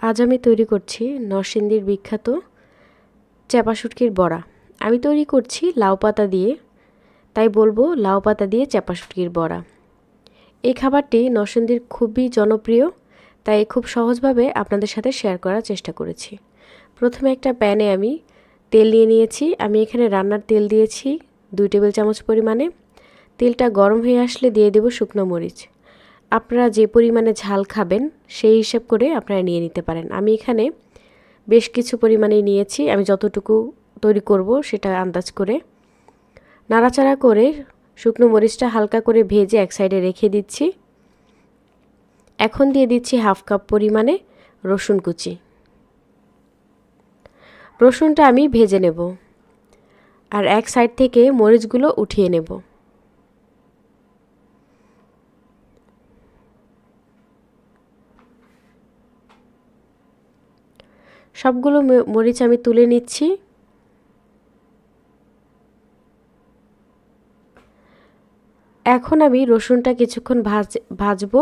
আজ আমি তৈরি করছি নরসিংদীর বিখ্যাত চাপা শুটকির বড়া। আমি তৈরি করছি লাউ পাতা দিয়ে, তাই বলব লাউ পাতা দিয়ে চাপা শুটকির বড়া। এই খাবারটি নরসিংদীর খুবই জনপ্রিয়, তাই খুব সহজভাবে আপনাদের সাথে শেয়ার করার চেষ্টা করেছি। প্রথমে একটা প্যানে আমি তেল নিয়ে নিয়েছি। আমি এখানে রান্নার তেল দিয়েছি দুই টেবিল চামচ পরিমাণে। তেলটা গরম হয়ে আসলে দিয়ে দেব শুকনো মরিচ। আপনারা যে পরিমাণে ঝাল খাবেন, সেই হিসাব করে আপনারা নিয়ে নিতে পারেন। আমি এখানে বেশ কিছু পরিমাণে নিয়েছি। আমি যতটুকু তৈরি করব সেটা আন্দাজ করে নাড়াচাড়া করে শুকনো মরিচটা হালকা করে ভেজে এক সাইডে রেখে দিচ্ছি। এখন দিয়ে দিচ্ছি হাফ কাপ পরিমাণে রসুন কুচি। রসুনটা আমি ভেজে নেব। আর এক সাইড থেকে মরিচগুলো উঠিয়ে নেব। সবগুলো মরিচ আমি তুলে নিচ্ছি। এখন আমি রসুনটা কিছুক্ষণ ভাজ ভাজবো।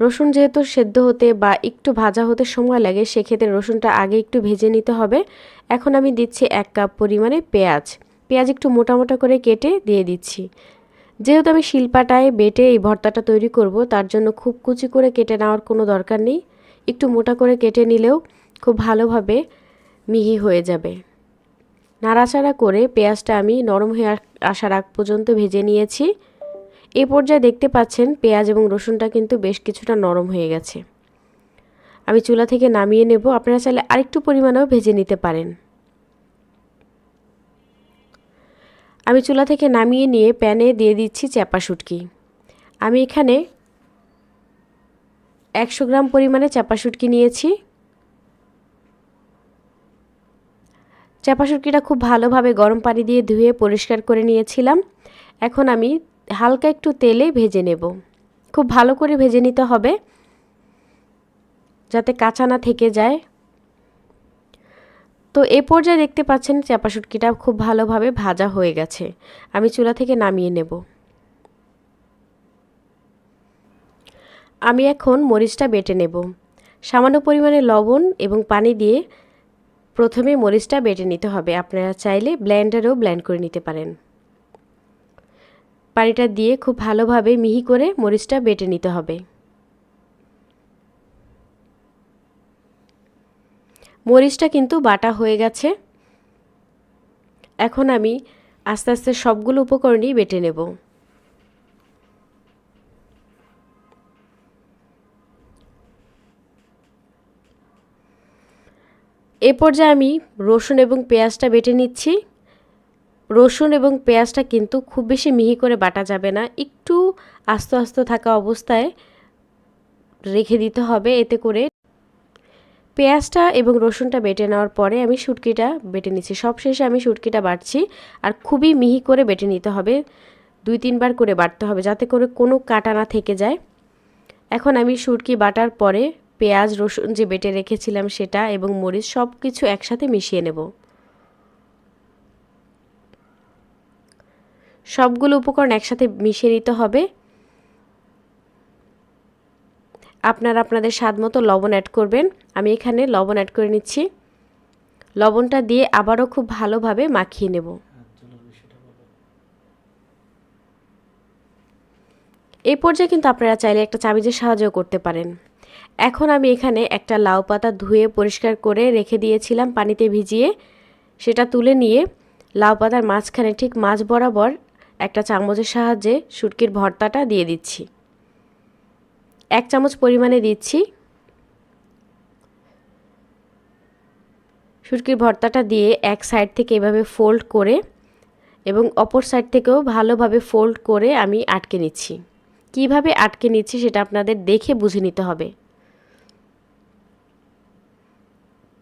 রসুন যেহেতু সেদ্ধ হতে বা একটু ভাজা হতে সময় লাগে, সেক্ষেত্রে রসুনটা আগে একটু ভেজে নিতে হবে। এখন আমি দিচ্ছি এক কাপ পরিমাণে পেঁয়াজ। পেঁয়াজ একটু মোটা মোটা করে কেটে দিয়ে দিচ্ছি। যেহেতু আমি শিলপাটায় বেটে এই ভর্তাটা তৈরি করব, তার জন্য খুব কুচি করে কেটে নেওয়ার কোনো দরকার নেই। একটু মোটা করে কেটে নিলেও খুব ভালোভাবে মিহি হয়ে যাবে। নাড়াচাড়া করে পেঁয়াজটা আমি নরম হয়ে আসার আগ পর্যন্ত ভেজে নিয়েছি। এই পর্যায়ে দেখতে পাচ্ছেন পেঁয়াজ এবং রসুনটা কিন্তু বেশ কিছুটা নরম হয়ে গেছে। আমি চুলা থেকে নামিয়ে নেব। আপনারা চাইলে আরেকটু পরিমাণেও ভেজে নিতে পারেন। আমি চুলা থেকে নামিয়ে নিয়ে প্যানে দিয়ে দিচ্ছি চ্যাপা শুটকি। আমি এখানে একশো গ্রাম পরিমাণে চাপা শুটকি নিয়েছি। চাপা শুটকিটা খুব ভালোভাবে গরম পানি দিয়ে ধুয়ে পরিষ্কার করে নিয়েছিলাম। এখন আমি হালকা একটু তেলে ভেজে নেব। খুব ভালো করে ভেজে নিতে হবে। যাতে কাঁচা না থেকে যায়। তো এ পর্যায়ে দেখতে পাচ্ছেন চাপা শুটকিটা খুব ভালোভাবে ভাজা হয়ে গেছে। আমি চুলা থেকে নামিয়ে নেব। আমি এখন মরিচটা বেটে নেব। সামান্য পরিমাণে লবণ এবং পানি দিয়ে প্রথমে মরিচটা বেটে নিতে হবে। আপনারা চাইলে ব্ল্যান্ডারেও ব্ল্যান্ড করে নিতে পারেন। পানিটা দিয়ে খুব ভালোভাবে মিহি করে মরিচটা বেটে নিতে হবে। মরিচটা কিন্তু বাটা হয়ে গেছে। এখন আমি আস্তে আস্তে সবগুলো উপকরণই বেটে নেব। এ পর্যায়ে আমি রসুন এবং পেঁয়াজটা বেটে নিচ্ছি। রসুন এবং পেঁয়াজটা কিন্তু খুব বেশি মিহি করে বাটা যাবে না, একটু আস্তে আস্তে থাকা অবস্থায় রেখে দিতে হবে এতে করে। পেঁয়াজটা এবং রসুনটা বেটে নেওয়ার পরে আমি শুটকিটা বেটে নিচ্ছি। সবশেষে আমি শুটকিটা বাটছি আর খুবই মিহি করে বেটে নিতে হবে। দুই তিনবার করে বাটতে হবে যাতে করে কোনো কাটা না থেকে যায়। এখন আমি শুটকি বাটার পরে পেঁয়াজ, রসুন যে বেটে রেখেছিলাম সেটা এবং মরিচ সব কিছু একসাথে মিশিয়ে নেব। সবগুলো উপকরণ একসাথে মিশিয়ে নিতে হবে। আপনারা আপনাদের স্বাদ মতো লবণ অ্যাড করবেন। আমি এখানে লবণ অ্যাড করে নিচ্ছি। লবণটা দিয়ে আবারও খুব ভালোভাবে মাখিয়ে নেব। এই পর্যায়ে কিন্তু আপনারা চাইলে একটা চামিচের সাহায্য করতে পারেন। এখন আমি এখানে একটা লাউ পাতা ধুয়ে পরিষ্কার করে রেখে দিয়েছিলাম পানিতে ভিজিয়ে। সেটা তুলে নিয়ে লাউ পাতার মাঝখানে ঠিক মাছ বরাবর একটা চামচের সাহায্যে শুটকির ভর্তাটা দিয়ে দিচ্ছি। এক চামচ পরিমাণে দিচ্ছি। শুটকির ভর্তাটা দিয়ে এক সাইড থেকে এভাবে ফোল্ড করে এবং অপর সাইড থেকেও ভালোভাবে ফোল্ড করে আমি আটকে নিচ্ছি। কীভাবে আটকে নিচ্ছি সেটা আপনাদের দেখে বুঝে নিতে হবে।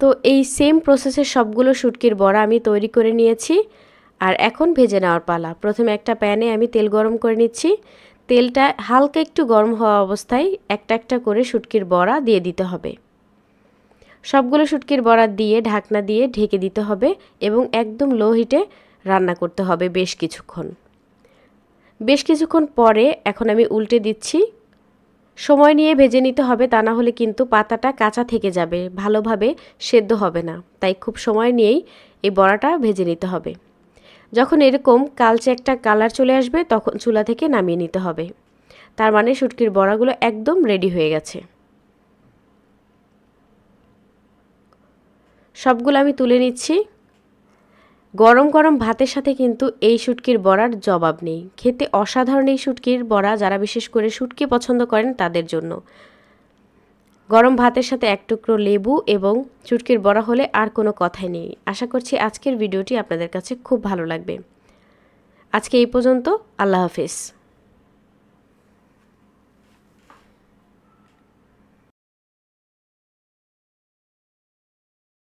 তো এই সেম প্রসেসের সবগুলো শুটকির বড়া আমি তৈরি করে নিয়েছি আর এখন ভেজে নেওয়ার পালা। প্রথমে একটা প্যানে আমি তেল গরম করে নিচ্ছি। তেলটা হালকা একটু গরম হওয়া অবস্থায় একটা একটা করে শুটকির বড়া দিয়ে দিতে হবে। সবগুলো শুটকির বড়া দিয়ে, ঢাকনা দিয়ে ঢেকে দিতে হবে এবং একদম লো হিটে রান্না করতে হবে বেশ কিছুক্ষণ। বেশ কিছুক্ষণ পরে এখন আমি উল্টে দিচ্ছি। সময় নিয়ে ভেজে নিতে হবে, তা না হলে কিন্তু পাতাটা কাঁচা থেকে যাবে, ভালোভাবে সেদ্ধ হবে না। তাই খুব সময় নিয়েই এই বড়াটা ভেজে নিতে হবে। যখন এরকম কালচে একটা কালার চলে আসবে, তখন চুলা থেকে নামিয়ে নিতে হবে। তার মানে শুটকির বড়াগুলো একদম রেডি হয়ে গেছে। সবগুলো আমি তুলে নিচ্ছি। গরম গরম ভাতের সাথে কিন্তু এই শুটকির বড়ার জবাব নেই। খেতে অসাধারণ এই শুটকির বড়া যারা বিশেষ করে শুটকি পছন্দ করেন তাদের জন্য। গরম ভাতের সাথে এক টুকরো লেবু এবং চুটকির বড়া হলে আর কোনো কথাই নেই। আশা করছি আজকের ভিডিওটি আপনাদের কাছে খুব ভালো লাগবে। আজকে এই পর্যন্ত, আল্লাহ হাফিজ।